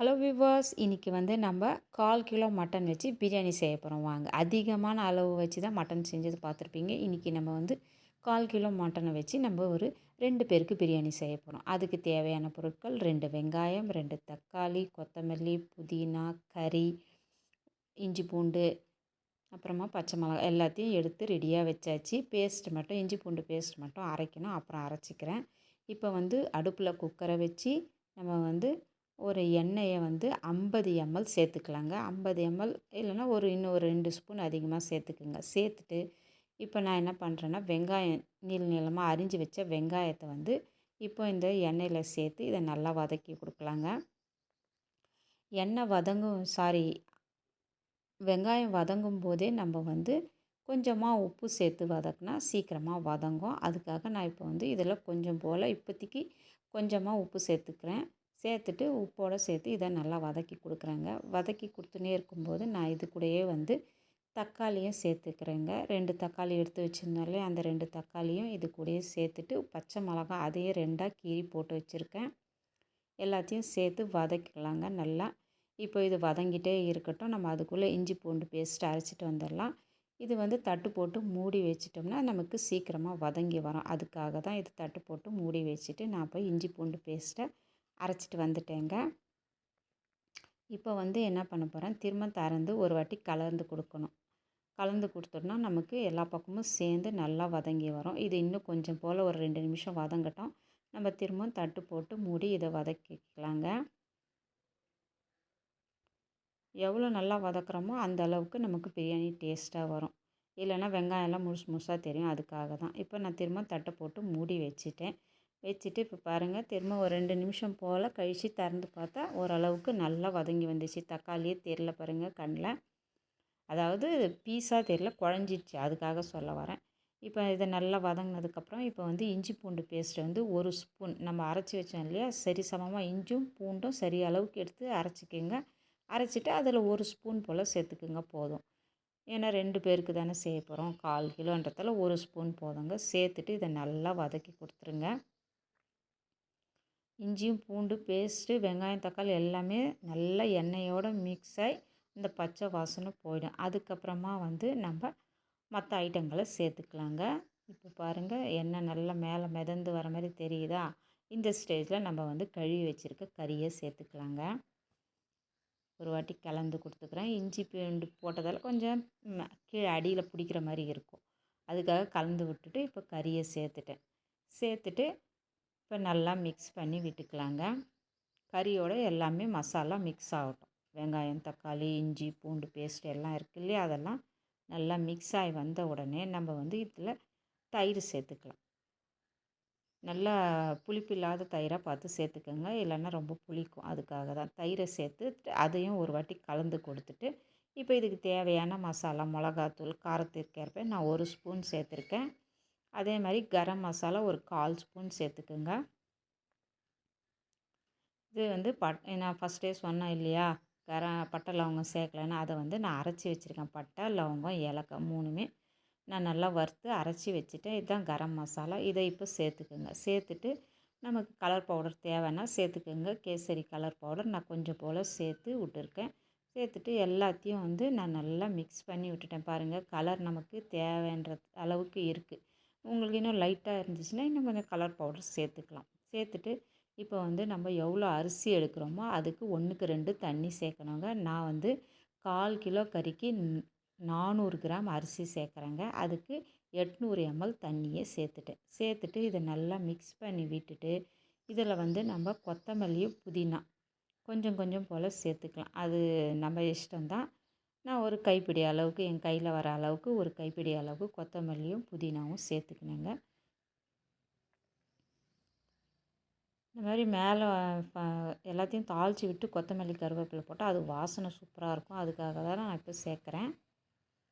Hello viewers இன்றைக்கி வந்து நம்ம கால் கிலோ மட்டன் வச்சு பிரியாணி செய்ய போகிறோம் வாங்க அதிகமான அளவு வச்சு தான் மட்டன் செஞ்சது பார்த்துருப்பீங்க. இன்றைக்கி நம்ம வந்து கால் கிலோ மட்டனை வச்சு நம்ம ஒரு ரெண்டு பேருக்கு பிரியாணி செய்ய போகிறோம் அதுக்கு தேவையான பொருட்கள் ரெண்டு வெங்காயம் ரெண்டு தக்காளி கொத்தமல்லி புதினா கறி இஞ்சி பூண்டு அப்புறமா பச்சை மிளகா எல்லாத்தையும் எடுத்து ரெடியாக வச்சாச்சு. பேஸ்ட் மட்டும் இஞ்சி பூண்டு பேஸ்ட் மட்டும் அரைக்கணும். அப்புறம் அரைச்சிக்கிறேன். இப்போ வந்து அடுப்பில் குக்கரை வச்சு நம்ம வந்து ஒரு எண்ணெயை வந்து ஐம்பது எம்எல் சேர்த்துக்கலாங்க. ஐம்பது எம்எல் இல்லைன்னா ஒரு இன்னும் ஒரு ரெண்டு ஸ்பூன் அதிகமாக சேர்த்துக்குங்க. சேர்த்துட்டு இப்போ நான் என்ன பண்ணுறேன்னா வெங்காயம் நீள நீளமாக அரிஞ்சு வச்ச வெங்காயத்தை வந்து இப்போ இந்த எண்ணெயில் சேர்த்து இதை நல்லா வதக்கி கொடுக்கலாங்க. எண்ணெய் வதங்கும் சாரி வெங்காயம் வதங்கும் போதே நம்ம வந்து கொஞ்சமாக உப்பு சேர்த்து வதக்குனா சீக்கிரமாக வதங்கும். அதுக்காக நான் இப்போ வந்து இதில் கொஞ்சம் போல் இப்போதைக்கு கொஞ்சமாக உப்பு சேர்த்துக்கிறேன். சேர்த்துட்டு உப்போடு சேர்த்து இதை நல்லா வதக்கி கொடுக்குறேங்க. வதக்கி கொடுத்துனே இருக்கும்போது நான் இது கூடயே வந்து தக்காளியும் சேர்த்துக்கிறேங்க. ரெண்டு தக்காளி எடுத்து வச்சுருந்தாலே அந்த ரெண்டு தக்காளியும் இது கூடயே சேர்த்துட்டு பச்சை மிளகா அதையும் ரெண்டாக கீறி போட்டு வச்சுருக்கேன். எல்லாத்தையும் சேர்த்து வதக்கிக்கலாங்க நல்லா. இப்போ இது வதங்கிட்டே இருக்கட்டும். நம்ம அதுக்குள்ளே இஞ்சி பூண்டு பேஸ்ட்டு அரைச்சிட்டு வந்துடலாம். இது வந்து தட்டு போட்டு மூடி வச்சிட்டோம்னா நமக்கு சீக்கிரமாக வதங்கி வரும். அதுக்காக தான் இது தட்டு போட்டு மூடி வச்சுட்டு நான் போய் இஞ்சி பூண்டு பேஸ்ட்டை அரைச்சிட்டு வந்துட்டேங்க. இப்போ வந்து என்ன பண்ண போகிறேன் திரும்ப திறந்து ஒரு வாட்டி கலந்து கொடுக்கணும். கலந்து கொடுத்தோம்னா நமக்கு எல்லா பக்கமும் சேர்ந்து நல்லா வதங்கி வரும். இது இன்னும் கொஞ்சம் போல் ஒரு ரெண்டு நிமிஷம் வதங்கட்டும். நம்ம திரும்பவும் தட்டு போட்டு மூடி இதை வதக்கிக்கலாங்க. எவ்வளோ நல்லா வதக்குறோமோ அந்த அளவுக்கு நமக்கு பிரியாணி டேஸ்ட்டாக வரும். இல்லைன்னா வெங்காயம்லாம் முழுசு முழுசாக தெரியும். அதுக்காக தான். இப்போ நான் திரும்ப தட்டை போட்டு மூடி வச்சுட்டேன். வச்சுட்டு இப்போ பாருங்கள் திரும்ப ஒரு ரெண்டு நிமிஷம் போல் கழித்து திறந்து பார்த்தா ஓரளவுக்கு நல்லா வதங்கி வந்துச்சு. தக்காளியே தெரில பாருங்கள் கண்ணில் அதாவது பீஸாக தெரில குழஞ்சிடுச்சு. அதுக்காக சொல்ல வரேன். இப்போ இதை நல்லா வதங்கினதுக்கப்புறம் இப்போ வந்து இஞ்சி பூண்டு பேஸ்ட்டை வந்து ஒரு ஸ்பூன் நம்ம அரைச்சி வச்சோம் இல்லையா? சரி சமமாக இஞ்சும் பூண்டும் சரி அளவுக்கு எடுத்து அரைச்சிக்கோங்க. அரைச்சிட்டு அதில் ஒரு ஸ்பூன் போல் சேர்த்துக்குங்க போதும். ஏன்னா ரெண்டு பேருக்கு தானே செய்ய போகிறோம் கால் கிலோன்றதால ஒரு ஸ்பூன் போதுங்க. சேர்த்துட்டு இதை நல்லா வதக்கி கொடுத்துருங்க. இஞ்சியும் பூண்டு பேஸ்ட்டு வெங்காயம் தக்காளி எல்லாமே நல்லா எண்ணெயோடு மிக்ஸ் ஆகி இந்த பச்சை வாசனை போயிடும். அதுக்கப்புறமா வந்து நம்ம மற்ற ஐட்டங்களை சேர்த்துக்கலாங்க. இப்போ பாருங்கள் எண்ணெய் நல்லா மேலே மிதந்து வர மாதிரி தெரியுதா? இந்த ஸ்டேஜில் நம்ம வந்து கழுவி வச்சுருக்க கறியை சேர்த்துக்கலாங்க. ஒரு வாட்டி கலந்து கொடுத்துக்கிறேன். இஞ்சி பூண்டு போட்டதால் கொஞ்சம் கீழே அடியில் பிடிக்கிற மாதிரி இருக்கும். அதுக்காக கலந்து விட்டுட்டு இப்போ கறியை சேர்த்துட்டேன். சேர்த்துட்டு இப்போ நல்லா மிக்ஸ் பண்ணி விட்டுக்கலாங்க. கறியோட எல்லாமே மசாலா மிக்ஸ் ஆகட்டும். வெங்காயம் தக்காளி இஞ்சி பூண்டு பேஸ்ட் எல்லாம் இருக்கு இல்லையா? அதெல்லாம் நல்லா மிக்ஸ் ஆகி வந்த உடனே நம்ம வந்து இதில் தயிர் சேர்த்துக்கலாம். நல்லா புளிப்பு இல்லாத தயிராக பார்த்து சேர்த்துக்கோங்க. இல்லைன்னா ரொம்ப புளிக்கும். அதுக்காக தான் தயிரை சேர்த்து அதையும் ஒரு வாட்டி கலந்து கொடுத்துட்டு இப்போ இதுக்கு தேவையான மசாலா மிளகாத்தூள் காரத்திற்கேற்ப நான் ஒரு ஸ்பூன் சேர்த்துருக்கேன். அதே மாதிரி கரம் மசாலா ஒரு கால் ஸ்பூன் சேர்த்துக்குங்க. இது வந்து பட் நான் ஃபஸ்ட்டே சொன்னேன் இல்லையா? கர பட்டை லவங்கம் சேர்க்கலன்னு அதை வந்து நான் அரைச்சி வச்சுருக்கேன். பட்டை லவங்கம் ஏலக்காய் மூணுமே நான் நல்லா வறுத்து அரைச்சி வச்சுட்டேன். இதுதான் கரம் மசாலா. இதை இப்போ சேர்த்துக்குங்க. சேர்த்துட்டு நமக்கு கலர் பவுடர் தேவைன்னா சேர்த்துக்கோங்க. கேசரி கலர் பவுடர் நான் கொஞ்சம் போல் சேர்த்து விட்டுருக்கேன். சேர்த்துட்டு எல்லாத்தையும் வந்து நான் நல்லா மிக்ஸ் பண்ணி விட்டுட்டேன். பாருங்கள் கலர் நமக்கு தேவைன்ற அளவுக்கு இருக்குது உங்களுக்கு இன்னும் லைட்டாக இருந்துச்சுன்னா இன்னும் கொஞ்சம் கலர் பவுடர் சேர்த்துக்கலாம். சேர்த்துட்டு இப்போ வந்து நம்ம எவ்வளோ அரிசி எடுக்கிறோமோ அதுக்கு ஒன்றுக்கு ரெண்டு தண்ணி சேர்க்கணுங்க. நான் வந்து கால் கிலோ கறிக்கு நானூறு கிராம் அரிசி சேர்க்குறேங்க. அதுக்கு எட்நூறு எம்எல் தண்ணியை சேர்த்துட்டேன் சேர்த்துட்டு இதை நல்லா மிக்ஸ் பண்ணி விட்டுட்டு இதில் வந்து நம்ம கொத்தமல்லியும் புதினா கொஞ்சம் கொஞ்சம் போல் சேர்த்துக்கலாம். அது நம்ம இஷ்டம்தான். நான் ஒரு கைப்பிடி அளவுக்கு என் கையில் வர அளவுக்கு ஒரு கைப்பிடி அளவுக்கு கொத்தமல்லியும் புதினாவும் சேர்த்துக்கினேங்க இந்த மாதிரி மேலே எல்லாத்தையும் தாளித்து விட்டு கொத்தமல்லி கருவேப்பிலை போட்டால் அது வாசனை சூப்பராக இருக்கும். அதுக்காக தான் நான் இப்போ சேர்க்குறேன்.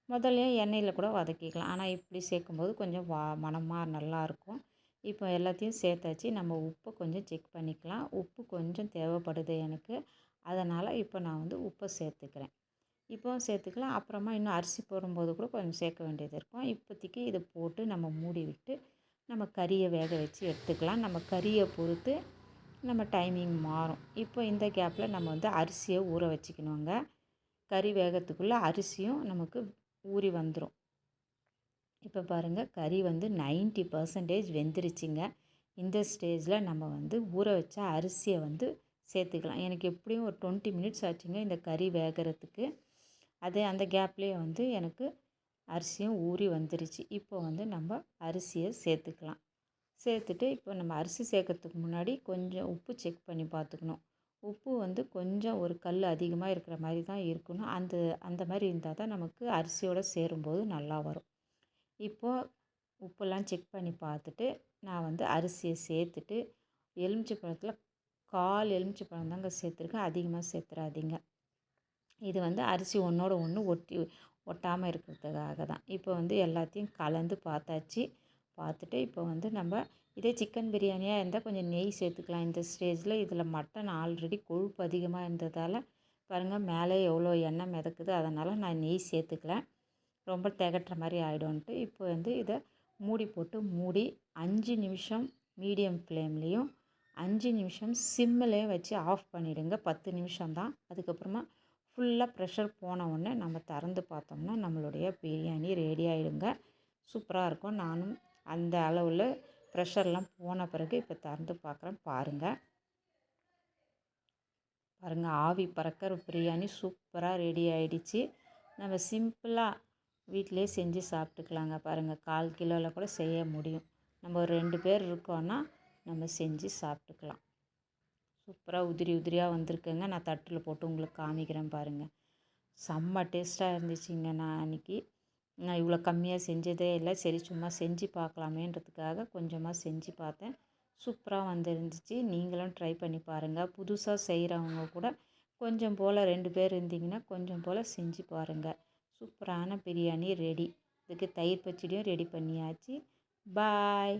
முதல்ல எண்ணெயில் கூட வதக்கிக்கலாம். ஆனால் இப்படி சேர்க்கும்போது கொஞ்சம் வா மனமாக நல்லாயிருக்கும் இப்போ எல்லாத்தையும் சேர்த்தாச்சு. நம்ம உப்பை கொஞ்சம் செக் பண்ணிக்கலாம். உப்பு கொஞ்சம் தேவைப்படுது எனக்கு. அதனால் இப்போ நான் வந்து உப்பை சேர்த்துக்கிறேன். இப்போவும் சேர்த்துக்கலாம். அப்புறமா இன்னும் அரிசி போடும்போது கூட கொஞ்சம் சேர்க்க வேண்டியது இருக்கும். இப்போதைக்கு இதை போட்டு நம்ம மூடி விட்டு நம்ம கறியை வேக வச்சு எடுத்துக்கலாம். நம்ம கறியை பொறுத்து நம்ம டைமிங் மாறும். இப்போ இந்த கேப்பில் நம்ம வந்து அரிசியை ஊற வச்சுக்கணுங்க. கறி வேகத்துக்குள்ளே அரிசியும் நமக்கு ஊறி வந்துடும் இப்போ பாருங்கள் கறி வந்து நைன்ட்டி பர்சன்டேஜ் வெந்துருச்சுங்க. இந்த ஸ்டேஜில் நம்ம வந்து ஊற வச்ச அரிசியை வந்து சேர்த்துக்கலாம். எனக்கு எப்படியும் ஒரு டுவெண்ட்டி மினிட்ஸ் ஆச்சுங்க இந்த கறி வேகிறதுக்கு. அதே அந்த கேப்லேயே வந்து எனக்கு அரிசியும் ஊறி வந்துருச்சு. இப்போ வந்து நம்ம அரிசியை சேர்த்துக்கலாம். சேர்த்துட்டு இப்போ நம்ம அரிசி சேர்க்கறதுக்கு முன்னாடி கொஞ்சம் உப்பு செக் பண்ணி பார்த்துக்கணும். உப்பு வந்து கொஞ்சம் ஒரு கல் அதிகமாக இருக்கிற மாதிரி தான் இருக்கணும். அந்த அந்த மாதிரி இருந்தால் தான் நமக்கு அரிசியோடு சேரும்போது நல்லா வரும். இப்போது உப்பெல்லாம் செக் பண்ணி பார்த்துட்டு நான் வந்து அரிசியை சேர்த்துட்டு எலுமிச்சை பழத்தில் கால் எலுமிச்சை பழம் தாங்க சேர்த்துருக்கேன். அதிகமாக சேர்த்துறாதீங்க. இது வந்து அரிசி ஒன்றோட ஒன்று ஒட்டி ஒட்டாமல் இருக்கிறதுக்காக தான். இப்போ வந்து எல்லாத்தையும் கலந்து பார்த்தாச்சு. பார்த்துட்டு இப்போ வந்து நம்ம இதே சிக்கன் பிரியாணியாக இருந்தால் கொஞ்சம் நெய் சேர்த்துக்கலாம். இந்த ஸ்டேஜில் இதில் மட்டன் ஆல்ரெடி கொழுப்பு அதிகமாக இருந்ததால் பாருங்கள் மேலே எவ்வளோ எண்ணெய் மிதக்குது அதனால் நான் நெய் சேர்த்துக்கல. ரொம்ப திகட்டுற மாதிரி ஆகிடும்ன்ட்டு இப்போ வந்து இதை மூடி போட்டு மூடி அஞ்சு நிமிஷம் மீடியம் ஃப்ளேம்லேயும் அஞ்சு நிமிஷம் சிம்மிலையும் வச்சு ஆஃப் பண்ணிவிடுங்க பத்து நிமிஷம் தான். அதுக்கப்புறமா ஃபுல்லாக ப்ரெஷர் போன உடனே நம்ம திறந்து பார்த்தோம்னா நம்மளுடைய பிரியாணி ரெடி ஆகிடுங்க சூப்பராக இருக்கும். நானும் அந்த அளவில் ப்ரெஷர்லாம் போன பிறகு இப்போ திறந்து பார்க்குறேன். பாருங்கள் பாருங்கள் ஆவி பறக்கிற பிரியாணி சூப்பராக ரெடி ஆகிடுச்சு நம்ம சிம்பிளாக வீட்டிலே செஞ்சு சாப்பிட்டுக்கலாங்க. பாருங்கள் கால் கிலோவில் கூட செய்ய முடியும். நம்ம ஒரு ரெண்டு பேர் இருக்கோன்னா நம்ம செஞ்சு சாப்பிட்டுக்கலாம். சூப்பராக உதிரி உதிரியாக வந்திருக்குங்க. நான் தட்டில் போட்டு உங்களுக்கு காமிக்கிறேன் பாருங்கள் செம்ம டேஸ்ட்டாக இருந்துச்சுங்க நான் அன்றைக்கி நான் இவ்வளோ கம்மியாக செஞ்சதே இல்லை. சரி சும்மா செஞ்சு பார்க்கலாமேன்றதுக்காக கொஞ்சமாக செஞ்சு பார்த்தேன். சூப்பராக வந்துருந்துச்சு. நீங்களும் ட்ரை பண்ணி பாருங்கள் புதுசாக செய்கிறவங்க கூட கொஞ்சம் போல் ரெண்டு பேர் இருந்தீங்கன்னா கொஞ்சம் போல் செஞ்சு பாருங்கள் சூப்பரான பிரியாணி ரெடி. இதுக்கு தயிர் பச்சடியும் ரெடி பண்ணியாச்சு. பாய்